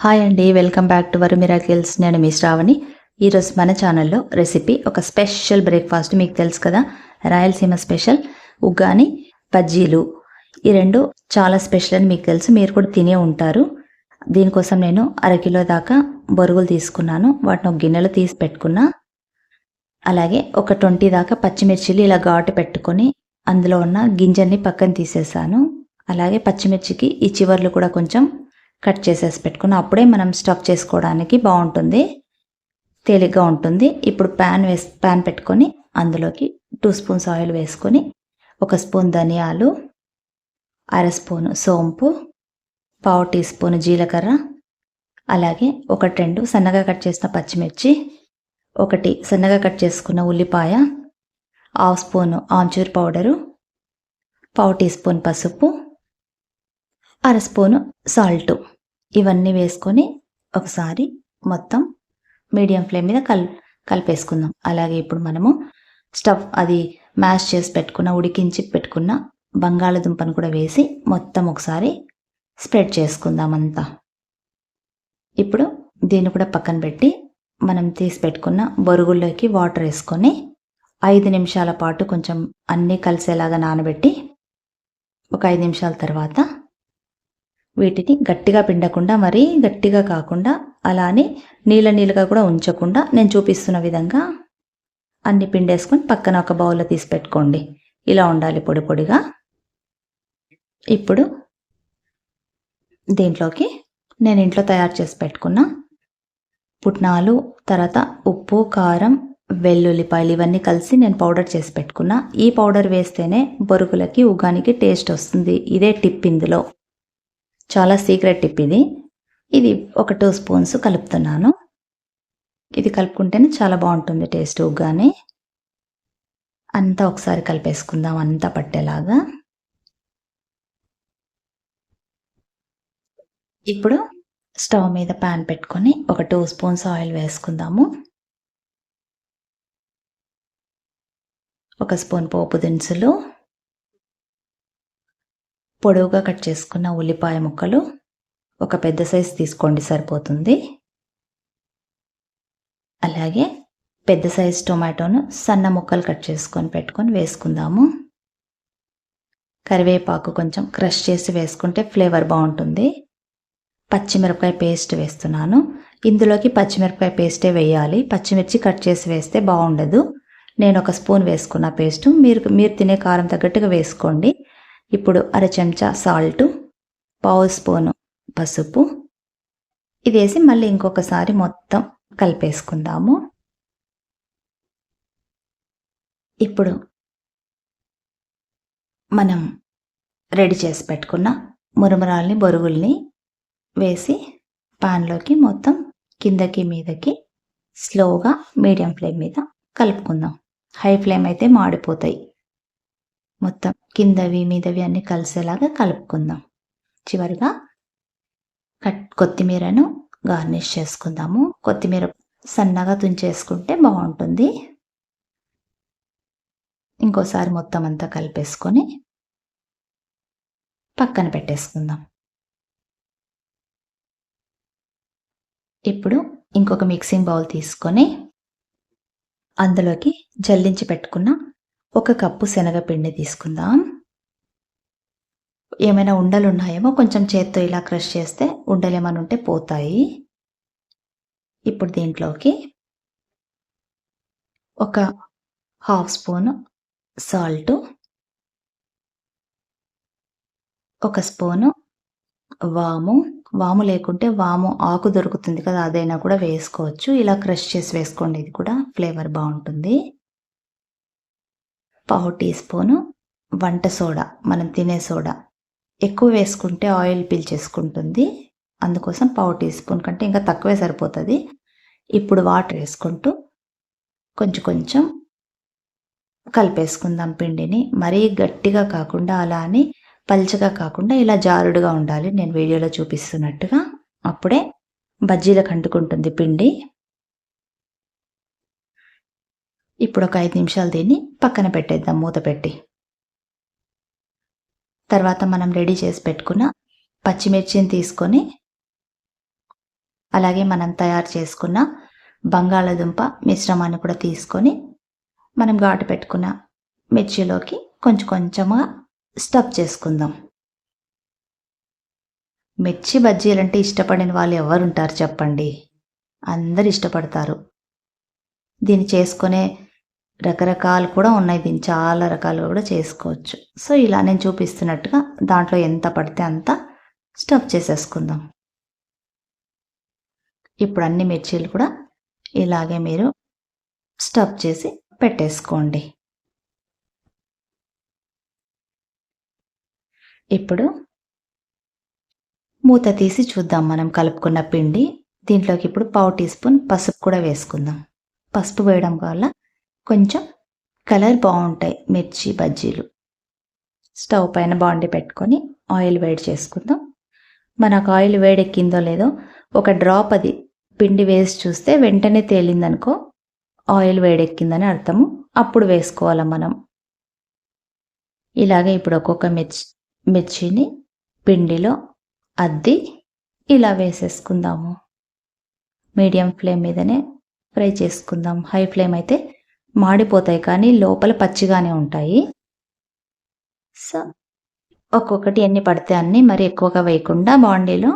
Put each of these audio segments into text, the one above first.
Hi అండి welcome back to Varu miracles నేను మీ శ్రావణి. ఈరోజు మన ఛానల్లో రెసిపీ ఒక స్పెషల్ బ్రేక్ఫాస్ట్ మీకు తెలుసు కదా? రాయలసీమ స్పెషల్ ఉగ్గాని బజ్జీలు. ఈ రెండు చాలా స్పెషల్ అని మీకు తెలుసు మీరు కూడా తినే ఉంటారు. దీనికోసం నేను అరకిలో దాకా బొరుగులు తీసుకున్నాను. వాటిని ఒక గిన్నెలో తీసి పెట్టుకున్నా. అలాగే ఒక ట్వంటీ దాకా పచ్చిమిర్చిలు ఇలా ఘాటు పెట్టుకొని అందులో ఉన్న గింజల్ని పక్కన తీసేసాను. అలాగే పచ్చిమిర్చికి ఈ చివర్లు కూడా కొంచెం కట్ చేసేసి పెట్టుకుని అప్పుడే మనం స్టఫ్ చేసుకోవడానికి బాగుంటుంది. తేలిగ్గా ఉంటుంది. ఇప్పుడు ప్యాన్ వేసి ప్యాన్ పెట్టుకొని అందులోకి టూ స్పూన్స్ ఆయిల్ వేసుకొని ఒక స్పూన్ ధనియాలు అర స్పూను సోంపు పావు టీ స్పూన్ జీలకర్ర అలాగే ఒకటి రెండు సన్నగా కట్ చేసిన పచ్చిమిర్చి ఒకటి సన్నగా కట్ చేసుకున్న ఉల్లిపాయ హాఫ్ స్పూన్ ఆమ్చూర్ పౌడరు పావు టీ స్పూన్ పసుపు అర స్పూను సాల్టు. ఇవన్నీ వేసుకొని ఒకసారి మొత్తం మీడియం ఫ్లేమ్ మీద కల్ కలిపేసుకుందాం. అలాగే ఇప్పుడు మనము స్టవ్ అది మ్యాష్ చేసి పెట్టుకున్న ఉడికించి పెట్టుకున్న బంగాళదుంపను కూడా వేసి మొత్తం ఒకసారి స్ప్రెడ్ చేసుకుందాం అంతా ఇప్పుడు దీన్ని కూడా పక్కన పెట్టి మనం తీసి పెట్టుకున్న బొరుగుల్లోకి వాటర్ వేసుకొని ఐదు నిమిషాల పాటు కొంచెం అన్నీ కలిసేలాగా నానబెట్టి ఒక ఐదు నిమిషాల తర్వాత వీటిని గట్టిగా పిండకుండా మరీ గట్టిగా కాకుండా అలానే నీళ్ళ నీళ్ళగా కూడా ఉంచకుండా నేను చూపిస్తున్న విధంగా అన్ని పిండేసుకొని పక్కన ఒక బౌల్లో తీసి పెట్టుకోండి. ఇలా ఉండాలి పొడి పొడిగా. ఇప్పుడు దీంట్లోకి నేను ఇంట్లో తయారు చేసి పెట్టుకున్న పుట్నాలు తర్వాత ఉప్పు కారం వెల్లుల్లిపాయలు ఇవన్నీ కలిసి నేను పౌడర్ చేసి పెట్టుకున్నా. ఈ పౌడర్ వేస్తేనే బొరుగులకి ఉగానికి టేస్ట్ వస్తుంది. ఇదే టిప్ ఇందులో. చాలా సీక్రెట్ టిప్ ఇది. ఇది ఒక టూ స్పూన్స్ కలుపుతున్నాను. ఇది కలుపుకుంటేనే చాలా బాగుంటుంది టేస్ట్ కానీ అంతా ఒకసారి కలిపేసుకుందాం అంతా పట్టేలాగా. ఇప్పుడు స్టవ్ మీద ప్యాన్ పెట్టుకొని ఒక టూ స్పూన్స్ ఆయిల్ వేసుకుందాము. ఒక స్పూన్ పోపు దినుసులు పొడవుగా కట్ చేసుకున్న ఉల్లిపాయ ముక్కలు ఒక పెద్ద సైజు తీసుకోండి సరిపోతుంది. అలాగే పెద్ద సైజు టొమాటోను సన్న ముక్కలు కట్ చేసుకొని పెట్టుకొని వేసుకుందాము. కరివేపాకు కొంచెం క్రష్ చేసి వేసుకుంటే ఫ్లేవర్ బాగుంటుంది. పచ్చిమిరపకాయ పేస్ట్ వేస్తున్నాను. ఇందులోకి పచ్చిమిరపకాయ పేస్టే వేయాలి. పచ్చిమిర్చి కట్ చేసి వేస్తే బాగుండదు. నేను ఒక స్పూన్ వేసుకున్న పేస్ట్. మీరు మీరు తినే కారం తగ్గట్టుగా వేసుకోండి. ఇప్పుడు అర చెంచా సాల్ట్ పావు స్పూను పసుపు. ఇది వేసి మళ్ళీ ఇంకొకసారి మొత్తం కలిపేసుకుందాము. ఇప్పుడు మనం రెడీ చేసి పెట్టుకున్న మురమురాల్ని బొరుగుల్ని వేసి పాన్లోకి మొత్తం కిందకి మీదకి స్లోగా మీడియం ఫ్లేమ్ మీద కలుపుకుందాం. హై ఫ్లేమ్ అయితే మాడిపోతాయి. మొత్తం కిందవి మీదవి అన్నీ కలిసేలాగా కలుపుకుందాం. చివరిగా కట్ కొత్తిమీరను గార్నిష్ చేసుకుందాము. కొత్తిమీర సన్నగా తుంచేసుకుంటే బాగుంటుంది. ఇంకోసారి మొత్తం అంతా కలిపేసుకొని పక్కన పెట్టేసుకుందాం. ఇప్పుడు ఇంకొక మిక్సింగ్ బౌల్ తీసుకొని అందులోకి జల్లించి పెట్టుకున్న ఒక కప్పు శనగపిండి తీసుకుందాం. ఏమైనా ఉండలు ఉన్నాయేమో కొంచెం చేత్తో ఇలా క్రష్ చేస్తే ఉండలు ఏమైనా ఉంటే పోతాయి. ఇప్పుడు దీంట్లోకి ఒక హాఫ్ స్పూన్ సాల్ట్ ఒక స్పూను వాము. వాము లేకుంటే వాము ఆకు దొరుకుతుంది కదా అదైనా కూడా వేసుకోవచ్చు. ఇలా క్రష్ చేసి వేసుకోండి ఇది కూడా ఫ్లేవర్ బాగుంటుంది. పావు టీ స్పూను వంట సోడా మనం తినే సోడా. ఎక్కువ వేసుకుంటే ఆయిల్ పీల్చేసుకుంటుంది అందుకోసం పావు టీ స్పూన్ కంటే ఇంకా తక్కువే సరిపోతుంది. ఇప్పుడు వాటర్ వేసుకుంటూ కొంచెం కొంచెం కలిపేసుకుందాం పిండిని. మరీ గట్టిగా కాకుండా అలా అని పల్చగా కాకుండా ఇలా జారుడుగా ఉండాలి. నేను వీడియోలో చూపిస్తున్నట్టుగా. అప్పుడే బజ్జీలకు అంటుకుంటుంది పిండి. ఇప్పుడు ఒక ఐదు నిమిషాలు దీన్ని పక్కన పెట్టేద్దాం మూత పెట్టి. తర్వాత మనం రెడీ చేసి పెట్టుకున్న పచ్చిమిర్చిని తీసుకొని అలాగే మనం తయారు చేసుకున్న బంగాళదుంప మిశ్రమాన్ని కూడా తీసుకొని మనం ఘాటు పెట్టుకున్న మిర్చిలోకి కొంచెం కొంచెంగా స్టఫ్ చేసుకుందాం. మిర్చి బజ్జీలంటే ఇష్టపడిన వాళ్ళు ఎవరు ఉంటారు చెప్పండి? అందరు ఇష్టపడతారు. దీన్ని చేసుకునే రకరకాలు కూడా ఉన్నాయి. దీన్ని చాలా రకాలు కూడా చేసుకోవచ్చు. సో ఇలా నేను చూపిస్తున్నట్టుగా దాంట్లో ఎంత పడితే అంత స్టఫ్ చేసేసుకుందాం. ఇప్పుడు అన్ని మిర్చీలు కూడా ఇలాగే మీరు స్టఫ్ చేసి పెట్టేసుకోండి. ఇప్పుడు మూత తీసి చూద్దాం. మనం కలుపుకున్న పిండి దీంట్లోకి ఇప్పుడు పావు టీ స్పూన్ పసుపు కూడా వేసుకుందాం. పసుపు వేయడం వల్ల కొంచెం కలర్ బాగుంటాయి మిర్చి బజ్జీలు. స్టవ్ పైన బాండి పెట్టుకొని ఆయిల్ వేడి చేసుకుందాం. మనకు ఆయిల్ వేడెక్కిందో లేదో ఒక డ్రాప్ అది పిండి వేసి చూస్తే వెంటనే తేలిందనుకో ఆయిల్ వేడెక్కిందని అర్థము. అప్పుడు వేసుకోవాలి మనం. ఇలాగే ఇప్పుడు ఒక్కొక్క మిర్చి మిర్చిని పిండిలో అద్ది ఇలా వేసేసుకుందాము. మీడియం ఫ్లేమ్ మీదనే ఫ్రై చేసుకుందాం. హై ఫ్లేమ్ అయితే మాడిపోతాయి కానీ లోపల పచ్చిగానే ఉంటాయి. సో ఒక్కొక్కటి ఎన్ని పడితే అన్ని మరి ఎక్కువగా వేయకుండా బాండీలో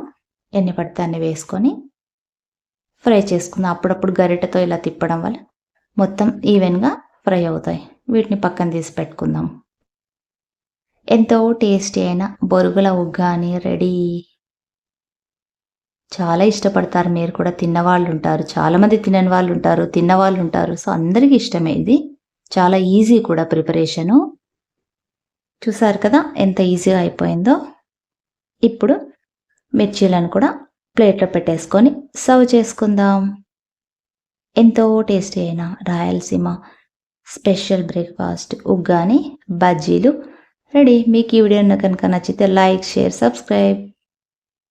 ఎన్ని పడితే అన్ని వేసుకొని ఫ్రై చేసుకుందాం. అప్పుడప్పుడు గరిటెతో ఇలా తిప్పడం వల్ల మొత్తం ఈవెన్గా ఫ్రై అవుతాయి. వీటిని పక్కన తీసి పెట్టుకుందాం. ఎంతో టేస్టీ అయిన బొరుగుల ఉగ్గాని రెడీ చాలా ఇష్టపడతారు. మీరు కూడా తిన్నవాళ్ళు ఉంటారు చాలామంది తినని వాళ్ళు ఉంటారు తిన్నవాళ్ళు ఉంటారు సో అందరికీ ఇష్టమే ఇది. చాలా ఈజీ కూడా ప్రిపరేషను. చూసారు కదా ఎంత ఈజీగా అయిపోయిందో? ఇప్పుడు మిర్చీలను కూడా ప్లేట్లో పెట్టేసుకొని సర్వ్ చేసుకుందాం. ఎంతో టేస్టీ అయిన రాయలసీమ స్పెషల్ బ్రేక్ఫాస్ట్ ఉగ్గాని బజ్జీలు రెడీ. మీకు ఈ వీడియో కనుక నచ్చితే లైక్ షేర్ సబ్స్క్రైబ్.